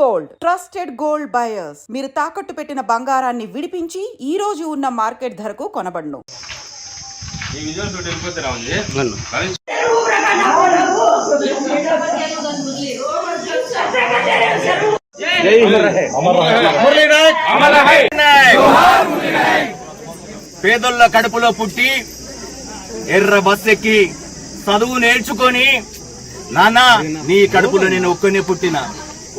Gold. Trusted gold buyers. మీరు తాకట్టు పెట్టిన బంగారాన్ని విడిపించి ఈ రోజు ఉన్న మార్కెట్ ధరకు కొనబడును. పేదోళ్ళ కడుపులో పుట్టి ఎర్ర బస్ ఎక్కి చదువు నేర్చుకొని నాన్న నీ కడుపులో నేను ఒక్కనే పుట్టిన?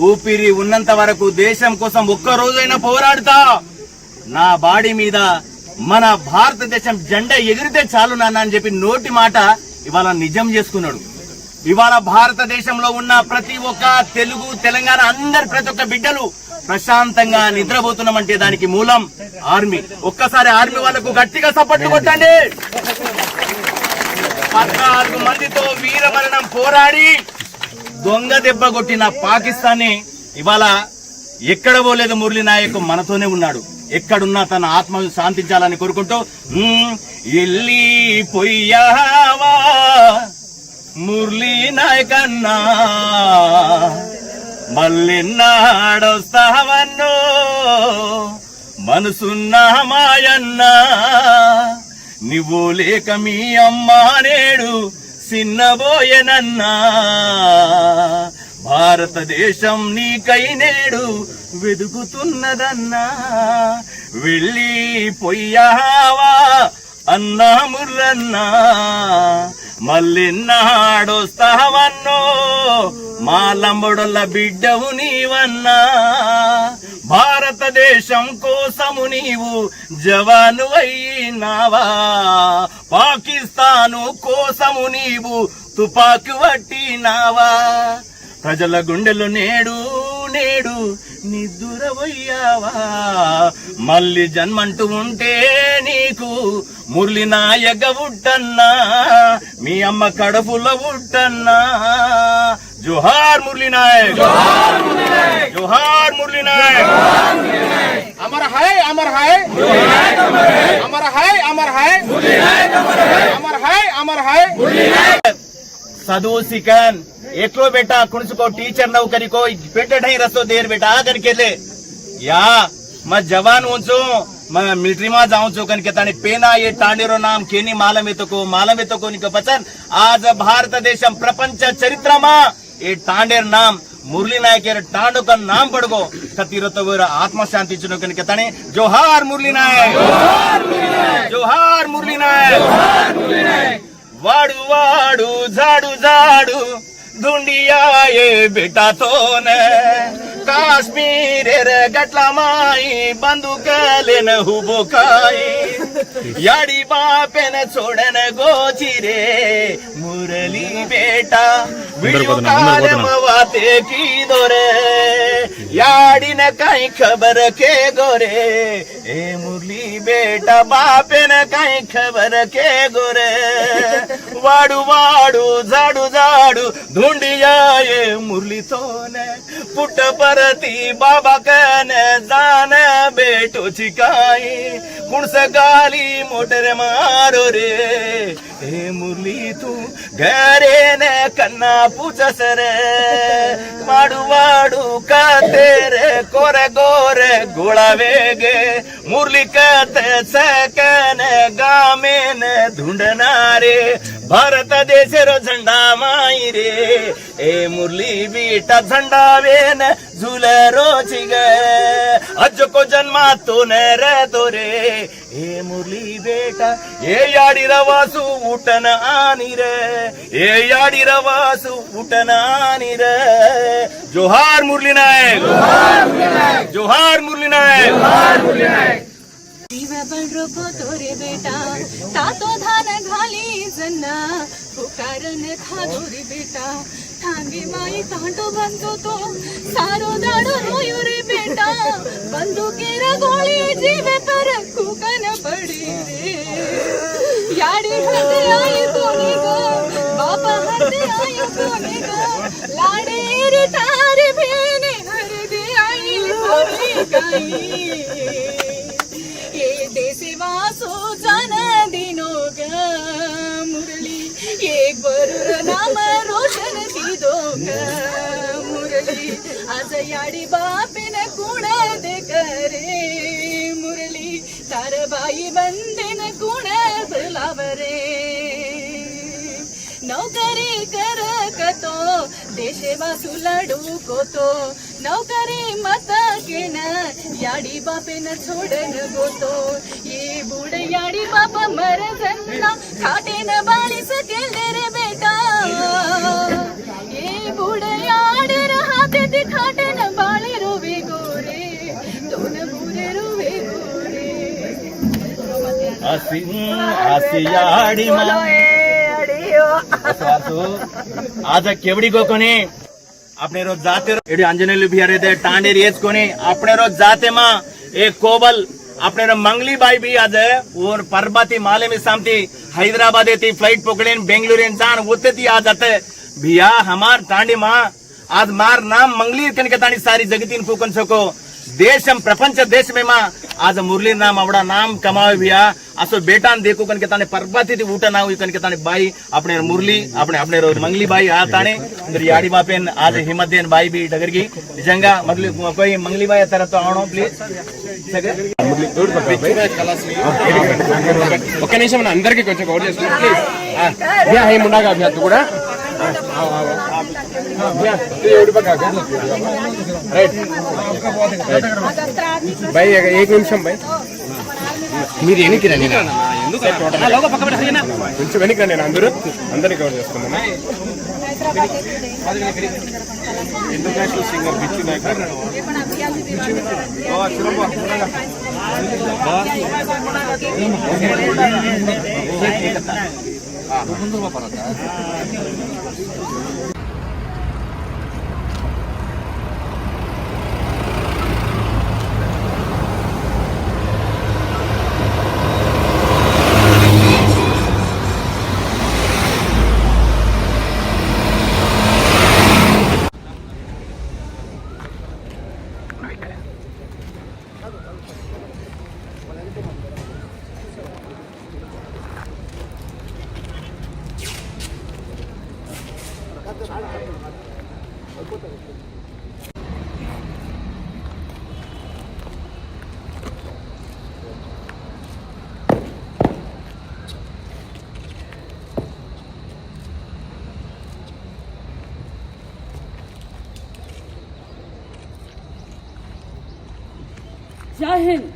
ఊపిరి ఉన్నంత వరకు దేశం కోసం ఒక్క రోజైనా పోరాడుతా. నా బాడీ మీద మన భారతదేశం జెండా ఎగిరితే చాలు నాన్న అని చెప్పి నోటి మాట ఇవాళ నిజం చేసుకున్నాడు. ఇవాళ భారతదేశంలో ఉన్న ప్రతి ఒక్క తెలుగు తెలంగాణ అందరి ప్రతి ఒక్క బిడ్డలు ప్రశాంతంగా నిద్రపోతున్నామంటే దానికి మూలం ఆర్మీ. ఒక్కసారి ఆర్మీ వాళ్ళకు గట్టిగా సపోర్ట్ కొట్టండి. పద్నాలుగు మందితో వీరమరణం పోరాడి దొంగ దెబ్బ కొట్టిన పాకిస్తాన్ ఇవాళ ఎక్కడ పోలేదు మురళీ నాయక్ మనతోనే ఉన్నాడు. ఎక్కడున్నా తన ఆత్మ శాంతించాలని కోరుకుంటూ ఎల్లి పొయ్యావా మురళీ నాయకన్నా మళ్ళెన్నాడొస్తావన్నో? మనసున్న మాయన్నా? నువ్వు లేక మీ అమ్మ నేడు సిన్నబోయనన్నా భారతదేశం నీకై నేడు వెదుకుతున్నదన్నా. వెళ్ళి పొయ్యావా అన్నా ముర్రన్నా. మళ్ళెన్నాడొస్తావన్నో మా లంబడొల్ల బిడ్డవు నీవన్నా. భారతదేశం కోసము నీవు జవాను అయినావా పాకిస్తాను కోసము నీవు తుపాకు పట్టినావా ప్రజల గుండెలు నేడు నేడు నిద్దురవయ్యావా. మళ్ళీ జన్మంటూ ఉంటే నీకు మురళి నాయక ఉట్టన్నా. మీ అమ్మ కడుపులో ఉట్టన్నా. జోహార్ మురళి నాయక్ జోహార్ మురళి నాయక్ अमर है अमर है अमर है अमर है अमर है अमर है चदू सिकन एकलो बेटा कुणसको टीचर नौकरी को बेटे नहीं रसो देर बेटा आकर के ले या मैं जवान ऊंचो मैं मिलिट्री में जाऊं छो कन के ताने पेना ये टांडेरो नाम केनी मालम तो को मालम तो को निको पचन आज भारत देशम प्रपंच चरित्र ಈ ತಾಂಡೇರ್ ನಾಮ್ ಮುರಳಿ ನಾಯಕರ ತಾಂಡಕ ನಾಮ್ ಪಡ್ಗೋ ಕತ್ತಿರತ್ತವರ ಆತ್ಮಶಾಂತಿ ಚುನಕನಿಗೆ ತಾನೆ ಜೋಹಾರ್ ಮುರಳಿ ನಾಯಕ್ ಜೋಹಾರ್ ಮುರಳಿ ನಾಯಕ್ ವಾಡು ವಾಡು ಜಾಡು ಜಾಡು ದುಂಡಿಯಾಯೇ ಬೇಟಾ ತೋನೆ ಕಾಶ್ಮೀರ ಗಟ್ಲ ಮಾಯಿ ಬಂದು ಕಲೆನ ಹುಬೋ ಕಾಯಿ याडी बापेन सोडन गोचिरे मुरली बेटा वाते की दोरे. याडी न काही खबर के गोरे. ए मुरली बेटा बापेन काही खबर के गोरे. वाडू वाडू जाडू जाडू धुंडिया ये मुरली तोने पुट परती बाबा कने जा टोचिकाई कुणसकाली मोटर मारो रे हे मुरली तू घरे न कन्ना पूजस रे वाड़ू वाड़ू का तेरे कोरे गोरे घोड़ा वेगे. मुरली कहते सकने गामे ने ढूंढना रे भारत देश रो झंडा माई रे. ए मुरली बेटा झंडा वे न झूले रोच गए अज को जन्मा तू न रह तो रे ए मुरली बेटा ये याड़ी रवासु उठन आनी रे. ए याड़ी रवासु उठन आनी रे. जोहार मुरली नायक। जोहार मुरली नायक। तो रोयो रे बेटा बंदूकेर गोळी जीवे पर कुकन पडी रे। याडी हरते आई हरते आई कोणी गो लाडे रे तारे भेने हरदे आई कोणी काही ये देसे वासो जन दिनो ग मुरली एक बरुर नाम रोशन दिदो ग मुरली आज याडी बापिन कुण दे करे मुरली तारबाई बंदेन कुण बोलावरे નોકરી કરકતો દેશેમાં સુલાડું કોતો નોકરી મત કેણ યાડી બાપેન છોડન ગોતો એ બુડ યાડી બાપ મર જન્ના ખાટે ન બાળી સકે રે બેટા એ બુડ યાડ રહાતે તે ખાટે ન બાળે રોવે ગોરે તોન બુરે રોવે ગોરે હસી હસી યાડી માં ಬಸವಾಸು ಆದ కెవడికోకొని આપણે રોજ જાતે એડી આંજનેલી ભી અરે ટાંડેરી એજ કોની? આપણે રોજ જાતે માં એ કોબલ, આપણે મંગલીબાઈ ભી આજે ઓર પરબાતી માલેમી સામતી હૈદરાબાદથી ફ્લાઇટ પકડીને બેંગ્લોર જાણ ઉતેતી આજ હતે ભિયા હમાર ટાંડી માં આજ માર નામ મંગલી કન કે તાણી સારી જગતીન ફૂકન શકો. देशम प्रपंच देश में माँ आज मुरली नाम आवड़ा नाम कमावे भैया असो बेटा देखो कन के ताने परबाती थी ऊटा ना हुई कन के ताने बाई अपने मुरली अपने अपने रोज मंगली बाई आ ताने इंदर याड़ी बापेन आज हिम्मत देन बाई भी डगर की निजंगा मगली कोई मंगली बाई तरह तो आवणो प्लीज ఒక్క నిమిషం నా అందరికి కొంచెం కవర్ చేస్తున్నా ప్లీజ్ భయ్యా హే ముండాగా భయ్యా తు కూడా భయ్ ఏక నిమిషం భయ్ మీరు వెనక్కి రండి నా. కొంచెం వెనక్కి రండి అందరూ. అందరినీ కవర్ చేసుకుందాం ఇంటర్నేషనల్ సింగర్ బిచ్చి నాయకర్ ముందు हिंद వందే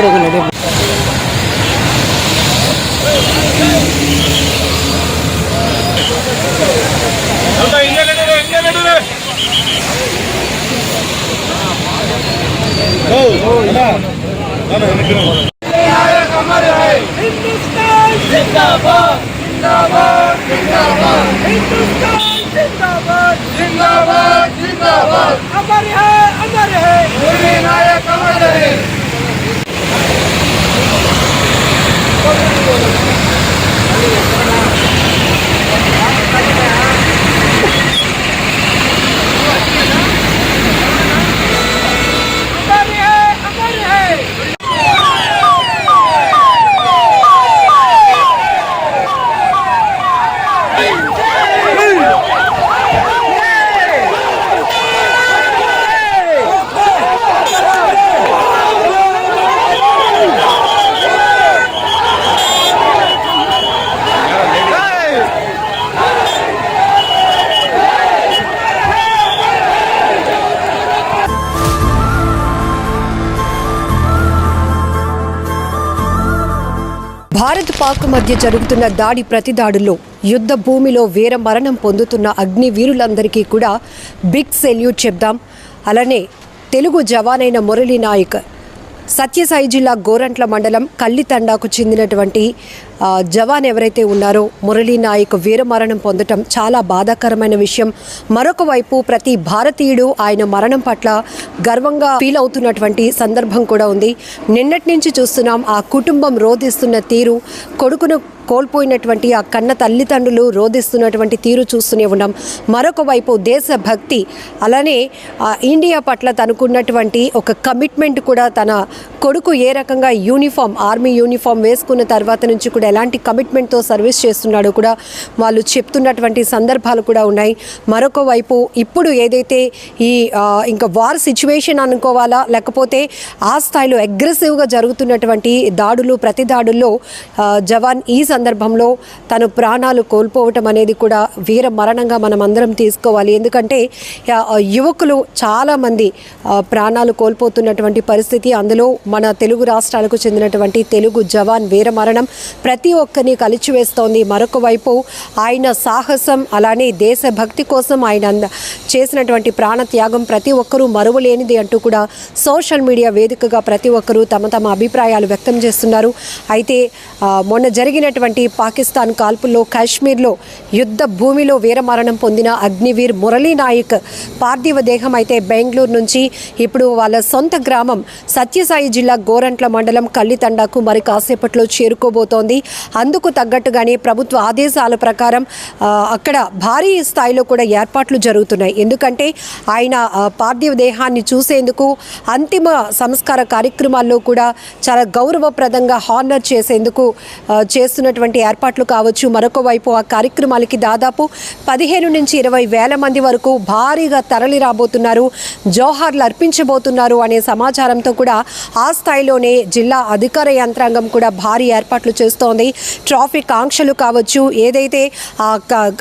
করে ওখানে जिंदाबाद जिंदाबाद। जिंदाबाद जिंदाबाद जिंदाबाद जिंदाबाद अमर है। अमर है नायक अमर है పాక్ మధ్య జరుగుతున్న దాడి ప్రతి దాడుల్లో యుద్ధ భూమిలో వీర మరణం పొందుతున్న అగ్ని వీరులందరికీ కూడా బిగ్ సెల్యూట్ చెప్దాం. అలానే తెలుగు జవానైన మురళీ నాయక్ సత్యసాయి జిల్లా గోరంట్ల మండలం కల్లితండాకు చెందినటువంటి జవాన్ ఎవరైతే ఉన్నారో మురళీ నాయక్ వీరమరణం పొందటం చాలా బాధాకరమైన విషయం. మరొక వైపు ప్రతి భారతీయుడు ఆయన మరణం పట్ల గర్వంగా ఫీల్ అవుతున్నటువంటి సందర్భం కూడా ఉంది. నిన్నటి నుంచి చూస్తున్నాం ఆ కుటుంబం రోధిస్తున్న తీరు కొడుకును కోల్పోయినటువంటి ఆ కన్న తల్లిదండ్రులు రోధిస్తున్నటువంటి తీరు చూస్తూనే ఉన్నాం. మరొక వైపు దేశభక్తి అలానే ఇండియా పట్ల తనకున్నటువంటి ఒక కమిట్మెంట్ కూడా తన కొడుకు ఏ రకంగా యూనిఫామ్ ఆర్మీ యూనిఫామ్ వేసుకున్న తర్వాత నుంచి కూడా ఎలాంటి కమిట్మెంట్తో సర్వీస్ చేస్తున్నాడో కూడా వాళ్ళు చెప్తున్నటువంటి సందర్భాలు కూడా ఉన్నాయి. మరొక వైపు ఇప్పుడు ఏదైతే ఈ ఇంకా వార్ సిచ్యువేషన్ అనుకోవాలా లేకపోతే ఆ స్థాయిలో అగ్రెసివ్గా జరుగుతున్నటువంటి దాడులు ప్రతి దాడుల్లో జవాన్ ఈ సందర్భంలో తను ప్రాణాలు కోల్పోవటం అనేది కూడా వీర మరణంగా మనం అందరం తీసుకోవాలి. ఎందుకంటే యువకులు చాలామంది ప్రాణాలు కోల్పోతున్నటువంటి పరిస్థితి. అందులో మన తెలుగు రాష్ట్రాలకు చెందినటువంటి తెలుగు జవాన్ వీర మరణం ప్రతి ప్రతి ఒక్కరిని కలిచివేస్తోంది. మరొక వైపు ఆయన సాహసం అలానే దేశభక్తి కోసం ఆయన చేసినటువంటి ప్రాణత్యాగం ప్రతి ఒక్కరూ మరువలేనిది అంటూ కూడా సోషల్ మీడియా వేదికగా ప్రతి ఒక్కరూ తమ తమ అభిప్రాయాలు వ్యక్తం చేస్తున్నారు. అయితే మొన్న జరిగినటువంటి పాకిస్తాన్ కాల్పుల్లో కాశ్మీర్లో యుద్ధ భూమిలో వీరమరణం పొందిన అగ్నివీర్ మురళీ నాయక్ పార్థివ దేహం అయితే బెంగళూరు నుంచి ఇప్పుడు వాళ్ళ సొంత గ్రామం సత్యసాయి జిల్లా గోరంట్ల మండలం కల్లితండాకు మరి కాసేపట్లో చేరుకోబోతోంది. అందుకు తగ్గట్టుగానే ప్రభుత్వ ఆదేశాల ప్రకారం అక్కడ భారీ స్థాయిలో కూడా ఏర్పాట్లు జరుగుతున్నాయి. ఎందుకంటే ఆయన పార్థివ దేహాన్ని చూసేందుకు అంతిమ సంస్కార కార్యక్రమాల్లో కూడా చాలా గౌరవప్రదంగా హానర్ చేసేందుకు చేస్తున్నటువంటి ఏర్పాట్లు కావచ్చు. మరొక వైపు ఆ కార్యక్రమాలకి దాదాపు పదిహేను నుంచి ఇరవై వేల మంది వరకు భారీగా తరలి రాబోతున్నారు జోహార్లు అర్పించబోతున్నారు అనే సమాచారంతో కూడా ఆ స్థాయిలోనే జిల్లా అధికార యంత్రాంగం కూడా భారీ ఏర్పాట్లు చేస్తోంది. ట్రాఫిక్ ఆంక్షలు కావచ్చు ఏదైతే ఆ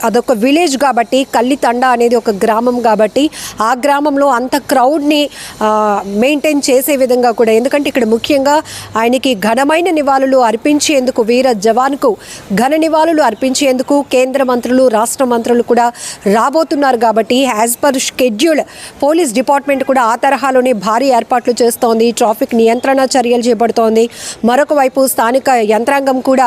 అదొక విలేజ్ కాబట్టి కల్లితండ అనేది ఒక గ్రామం కాబట్టి ఆ గ్రామంలో అంత క్రౌడ్ని మెయింటైన్ చేసే విధంగా కూడా ఎందుకంటే ఇక్కడ ముఖ్యంగా ఆయనకి ఘనమైన నివాళులు అర్పించేందుకు వీర జవాన్కు ఘన నివాళులు అర్పించేందుకు కేంద్ర మంత్రులు రాష్ట్ర మంత్రులు కూడా రాబోతున్నారు కాబట్టి as per schedule police department కూడా ఆ తరహాలోనే భారీ ఏర్పాట్లు చేస్తోంది. ట్రాఫిక్ నియంత్రణ చర్యలు చేపడుతోంది. మరొక వైపు స్థానిక యంత్రాంగం కూడా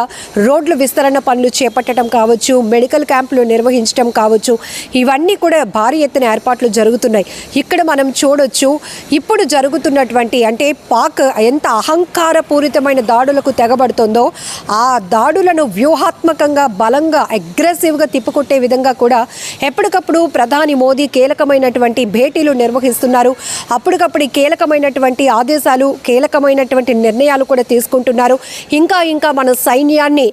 రోడ్లు విస్తరణ పనులు చేపట్టడం కావచ్చు మెడికల్ క్యాంపులు నిర్వహించడం కావచ్చు ఇవన్నీ కూడా భారీ ఎత్తున ఏర్పాట్లు జరుగుతున్నాయి. ఇక్కడ మనం చూడొచ్చు ఇప్పుడు జరుగుతున్నటువంటి అంటే పాక్ ఎంత అహంకారపూరితమైన దాడులకు తెగబడుతుందో ఆ దాడులను వ్యూహాత్మకంగా బలంగా అగ్రెసివ్గా తిప్పుకొట్టే విధంగా కూడా ఎప్పటికప్పుడు ప్రధాని మోదీ కీలకమైనటువంటి భేటీలు నిర్వహిస్తున్నారు. అప్పటికప్పుడు కీలకమైనటువంటి ఆదేశాలు కీలకమైనటువంటి నిర్ణయాలు కూడా తీసుకుంటున్నారు. ఇంకా ఇంకా మన సైన్యాన్ని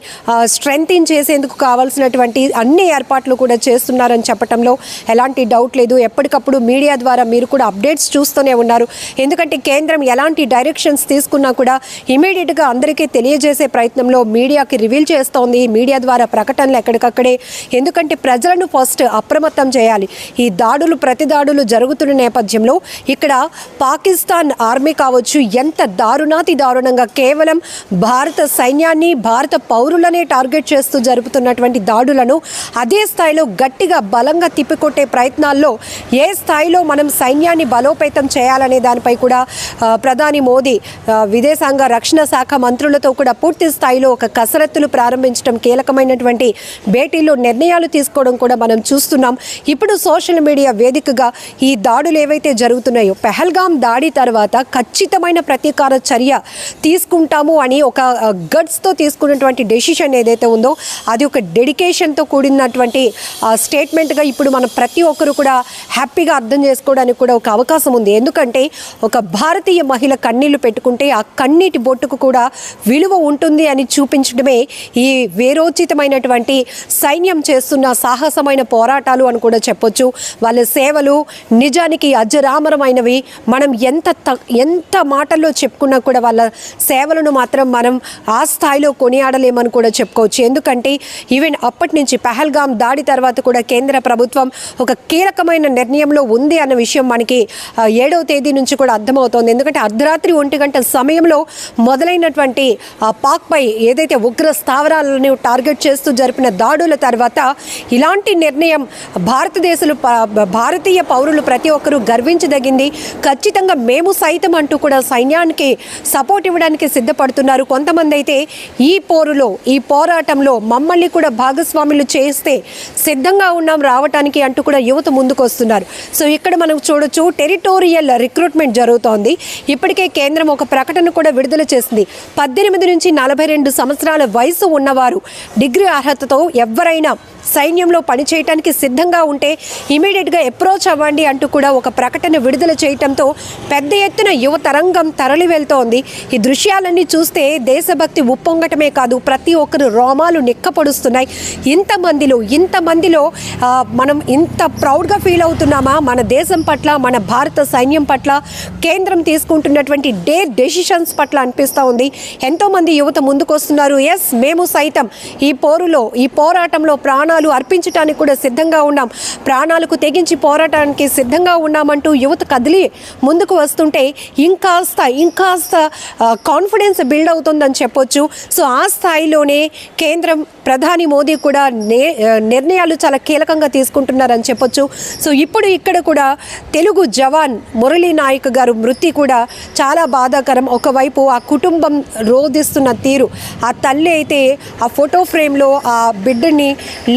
స్ట్రెంగ్తిన్ చేసేందుకు కావాల్సినటువంటి అన్ని ఏర్పాట్లు కూడా చేస్తున్నారని చెప్పడంలో ఎలాంటి డౌట్ లేదు. ఎప్పటికప్పుడు మీడియా ద్వారా మీరు కూడా అప్డేట్స్ చూస్తూనే ఉన్నారు. ఎందుకంటే కేంద్రం ఎలాంటి డైరెక్షన్స్ తీసుకున్నా కూడా ఇమీడియట్గా అందరికీ తెలియజేసే ప్రయత్నంలో మీడియాకి రివీల్ చేస్తోంది. మీడియా ద్వారా ప్రకటనలు ఎక్కడికక్కడే. ఎందుకంటే ప్రజలను ఫస్ట్ అప్రమత్తం చేయాలి. ఈ దాడులు ప్రతి దాడులు జరుగుతున్న నేపథ్యంలో ఇక్కడ పాకిస్తాన్ ఆర్మీ కావచ్చు ఎంత దారుణాతి దారుణంగా కేవలం భారత సైన్యాన్ని భారత భారత పౌరులనే టార్గెట్ చేస్తూ జరుపుతున్నటువంటి దాడులను అదే స్థాయిలో గట్టిగా బలంగా తిప్పికొట్టే ప్రయత్నాల్లో ఏ స్థాయిలో మనం సైన్యాన్ని బలోపేతం చేయాలనే దానిపై కూడా ప్రధాని మోదీ విదేశాంగ రక్షణ శాఖ మంత్రులతో కూడా పూర్తి స్థాయిలో ఒక కసరత్తులు ప్రారంభించడం కీలకమైనటువంటి భేటీలో నిర్ణయాలు తీసుకోవడం కూడా మనం చూస్తున్నాం. ఇప్పుడు సోషల్ మీడియా వేదికగా ఈ దాడులు ఏవైతే జరుగుతున్నాయో పెహల్గాం దాడి తర్వాత ఖచ్చితమైన ప్రతీకార చర్య తీసుకుంటాము అని ఒక గట్స్తో తీసుకున్నటువంటి డెసిషన్ ఏదైతే ఉందో అది ఒక డెడికేషన్తో కూడినటువంటి స్టేట్మెంట్గా ఇప్పుడు మనం ప్రతి ఒక్కరు కూడా హ్యాపీగా అర్థం చేసుకోవడానికి కూడా ఒక అవకాశం ఉంది. ఎందుకంటే ఒక భారతీయ మహిళ కన్నీళ్ళు పెట్టుకుంటే ఆ కన్నీటి బొట్టుకు కూడా విలువ ఉంటుంది అని చూపించడమే ఈ వేరోచితమైనటువంటి సైన్యం చేస్తున్న సాహసమైన పోరాటాలు అని కూడా చెప్పొచ్చు. వాళ్ళ సేవలు నిజానికి అజరామరమైనవి. మనం ఎంత త- ఎంత మాటల్లో చెప్పుకున్నా కూడా వాళ్ళ సేవలను మాత్రం మనం ఆ స్థాయిలో కొని కొనియాడలేమని కూడా చెప్పుకోవచ్చు. ఎందుకంటే ఈవెన్ అప్పటి నుంచి పహల్గాం దాడి తర్వాత కూడా కేంద్ర ప్రభుత్వం ఒక కీలకమైన నిర్ణయంలో ఉంది అన్న విషయం మనకి ఏడవ తేదీ నుంచి కూడా అర్థమవుతోంది. ఎందుకంటే అర్ధరాత్రి ఒంటి గంట సమయంలో మొదలైనటువంటి పాక్పై ఏదైతే ఉగ్ర స్థావరాలను టార్గెట్ చేస్తూ జరిపిన దాడుల తర్వాత ఇలాంటి నిర్ణయం భారతదేశంలో భారతీయ పౌరులు ప్రతి ఒక్కరూ గర్వించదగింది. ఖచ్చితంగా మేము సైతం అంటూ కూడా సైన్యానికి సపోర్ట్ ఇవ్వడానికి సిద్ధపడుతున్నారు. కొంతమంది అయితే ఈ పోరులో ఈ పోరాటంలో మమ్మల్ని కూడా భాగస్వాములు చేస్తే సిద్ధంగా ఉన్నాం రావటానికి అంటూ కూడా యువత ముందుకు వస్తున్నారు సో ఇక్కడ మనం చూడొచ్చు టెరిటోరియల్ రిక్రూట్మెంట్ జరుగుతోంది. ఇప్పటికే కేంద్రం ఒక ప్రకటన కూడా విడుదల చేసింది. పద్దెనిమిది నుంచి నలభై రెండు సంవత్సరాల వయసు ఉన్నవారు డిగ్రీ అర్హతతో ఎవరైనా సైన్యంలో పనిచేయటానికి సిద్ధంగా ఉంటే ఇమీడియట్గా అప్రోచ్ అవ్వండి అంటూ కూడా ఒక ప్రకటన విడుదల చేయటంతో పెద్ద ఎత్తున యువతరంగం తరలి వెళ్తోంది ఈ దృశ్యాలన్నీ చూస్తే దేశభక్తి ఉప్పొంగటమే కాదు ప్రతి ఒక్కరు రోమాలు నిక్కపొడుస్తున్నాయి. ఇంతమందిలో ఇంతమందిలో మనం ఇంత ప్రౌడ్గా ఫీల్ అవుతున్నామా? మన దేశం పట్ల మన భారత సైన్యం పట్ల కేంద్రం తీసుకుంటున్నటువంటి డే డెసిషన్స్ పట్ల అనిపిస్తూ ఉంది. ఎంతోమంది యువత ముందుకొస్తున్నారు. ఎస్ మేము సైతం ఈ పోరులో ఈ పోరాటంలో ప్రాణాలు అర్పించడానికి కూడా సిద్ధంగా ఉన్నాం. ప్రాణాలకు తెగించి పోరాటానికి సిద్ధంగా ఉన్నామంటూ యువత కదిలి ముందుకు వస్తుంటే ఇంకాస్త ఇంకాస్త కాన్ఫిడెన్స్ బిల్డ్ అవుతుందని చెప్పొచ్చు. సో ఆ స్థాయిలోనే కేంద్రం ప్రధాని మోదీ కూడా నే నిర్ణయాలు చాలా కీలకంగా తీసుకుంటున్నారని చెప్పొచ్చు. సో ఇప్పుడు ఇక్కడ కూడా తెలుగు జవాన్ మురళీ నాయక్ గారు మృతి కూడా చాలా బాధాకరం. ఒకవైపు ఆ కుటుంబం రోధిస్తున్న తీరు. ఆ తల్లి అయితే ఆ ఫోటో ఫ్రేమ్లో ఆ బిడ్డని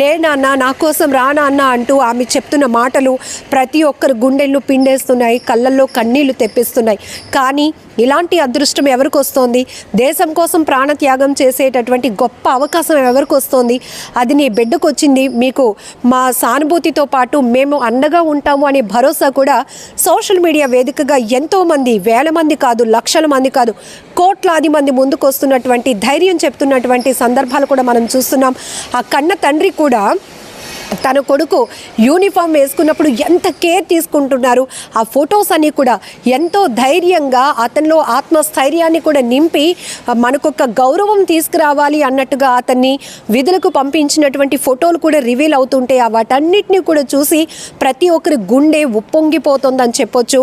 లేనాన్న నా కోసం రానా అన్న అంటూ ఆమె చెప్తున్న మాటలు ప్రతి ఒక్కరు గుండెళ్ళు పిండేస్తున్నాయి కళ్ళల్లో కన్నీళ్ళు తెప్పిస్తున్నాయి. కానీ ఇలాంటి అదృష్టం ఎవరికి వస్తోంది? దేశం కోసం ప్రాణత్యాగం చేసేటటువంటి గొప్ప అవకాశం ఎవరికి వస్తోంది? అది నీ బిడ్డకు వచ్చింది. మీకు మా సానుభూతితో పాటు మేము అండగా ఉంటాము అనే భరోసా కూడా సోషల్ మీడియా వేదికగా ఎంతోమంది వేల మంది కాదు లక్షల మంది కాదు కోట్లాది మంది ముందుకు వస్తున్నటువంటి ధైర్యం చెప్తున్నటువంటి సందర్భాలు కూడా మనం చూస్తున్నాం. ఆ కన్న తండ్రి కూడా తన కొడుకు యూనిఫామ్ వేసుకున్నప్పుడు ఎంత కేర్ తీసుకుంటున్నారు? ఆ ఫొటోస్ అన్ని కూడా ఎంతో ధైర్యంగా అతనిలో ఆత్మస్థైర్యాన్ని కూడా నింపి మనకొక గౌరవం తీసుకురావాలి అన్నట్టుగా అతన్ని విధులకు పంపించినటువంటి ఫోటోలు కూడా రివీల్ అవుతుంటే వాటన్నిటినీ వాటన్నిటిని కూడా చూసి ప్రతి ఒక్కరి గుండె ఉప్పొంగిపోతుందని చెప్పొచ్చు.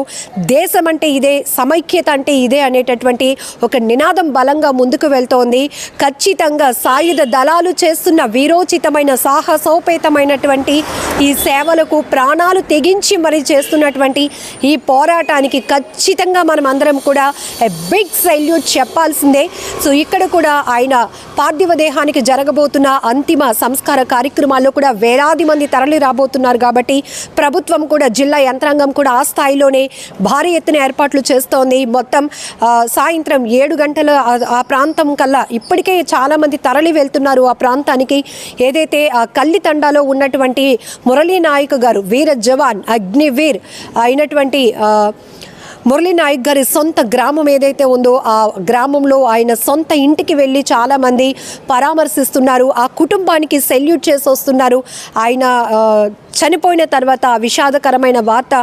దేశం అంటే ఇదే సమైక్యత అంటే ఇదే అనేటటువంటి ఒక నినాదం బలంగా ముందుకు వెళ్తోంది. ఖచ్చితంగా సాయుధ దళాలు చేస్తున్న వీరోచితమైన చేస్తున్నటువంటి ఈ సేవలకు ప్రాణాలు తెగించి మరి చేస్తున్నటువంటి ఈ పోరాటానికి ఖచ్చితంగా మనం అందరం కూడా బిగ్ సైల్యూట్ చెప్పాల్సిందే. సో ఇక్కడ కూడా ఆయన పార్థివ దేహానికి జరగబోతున్న అంతిమ సంస్కార కార్యక్రమాల్లో కూడా వేలాది మంది తరలి రాబోతున్నారు కాబట్టి ప్రభుత్వం కూడా జిల్లా యంత్రాంగం కూడా ఆ స్థాయిలోనే భారీ ఎత్తున ఏర్పాట్లు చేస్తోంది. మొత్తం సాయంత్రం ఏడు గంటల ఆ- ప్రాంతం కల్లా ఇప్పటికే చాలామంది తరలి వెళ్తున్నారు ఆ ప్రాంతానికి. ఏదైతే ఆ ఉన్న ఉన్నటువంటి మురళీ నాయక్ గారు వీర జవాన్ అగ్నివీర్ అయినటువంటి మురళీ నాయక్ గారి సొంత గ్రామం ఏదైతే ఉందో ఆ గ్రామంలో ఆయన సొంత ఇంటికి వెళ్ళి చాలామంది పరామర్శిస్తున్నారు. ఆ కుటుంబానికి సెల్యూట్ చేసి వస్తున్నారు ఆయన చనిపోయిన తర్వాత ఆ విషాదకరమైన వార్త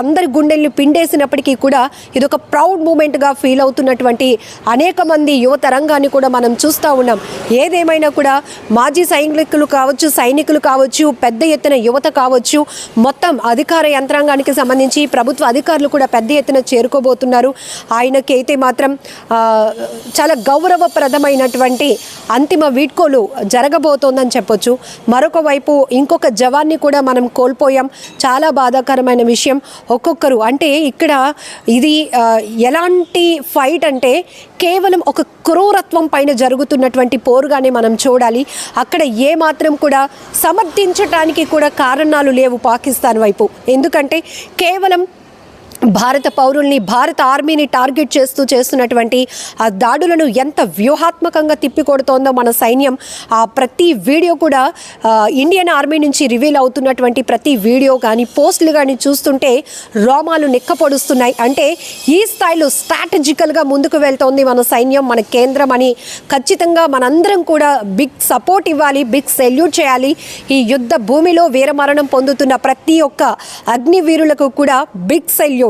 అందరి గుండెల్ని పిండేసినప్పటికీ కూడా ఇదొక ప్రౌడ్ మూమెంట్గా ఫీల్ అవుతున్నటువంటి అనేక మంది యువత రంగాన్ని కూడా మనం చూస్తూ ఉన్నాం. ఏదేమైనా కూడా మాజీ సైనికులు కావచ్చు సైనికులు కావచ్చు పెద్ద ఎత్తున యువత కావచ్చు మొత్తం అధికార యంత్రాంగానికి సంబంధించి ప్రభుత్వ అధికారులు కూడా పెద్ద ఎత్తున చేరుకోబోతున్నారు. ఆయనకైతే మాత్రం చాలా గౌరవప్రదమైనటువంటి అంతిమ వీడ్కోలు జరగబోతోందని చెప్పొచ్చు. మరొక వైపు ఇంకొక జవాన్ని కూడా మనం కోల్పోయాం. చాలా బాధాకరమైన విషయం. ఒక్కొక్కరు అంటే ఇక్కడ ఇది ఎలాంటి ఫైట్ అంటే కేవలం ఒక క్రూరత్వం పైన జరుగుతున్నటువంటి పోరుగానే మనం చూడాలి. అక్కడ ఏ మాత్రం కూడా సమర్థించటానికి కూడా కారణాలు లేవు పాకిస్తాన్ వైపు. ఎందుకంటే కేవలం భారత పౌరుల్ని భారత ఆర్మీని టార్గెట్ చేస్తూ చేస్తున్నటువంటి ఆ దాడులను ఎంత వ్యూహాత్మకంగా తిప్పికొడుతోందో మన సైన్యం ఆ ప్రతి వీడియో కూడా ఇండియన్ ఆర్మీ నుంచి రివీల్ అవుతున్నటువంటి ప్రతి వీడియో కానీ పోస్టులు కానీ చూస్తుంటే రోమాలు నిక్కపొడుస్తున్నాయి. అంటే ఈ స్థాయిలో స్ట్రాటజికల్గా ముందుకు వెళ్తోంది మన సైన్యం మన కేంద్రం అని ఖచ్చితంగా మనందరం కూడా బిగ్ సపోర్ట్ ఇవ్వాలి బిగ్ సెల్యూట్ చేయాలి. ఈ యుద్ధ భూమిలో వీరమరణం పొందుతున్న ప్రతి ఒక్క అగ్నివీరులకు కూడా బిగ్ సెల్యూట్.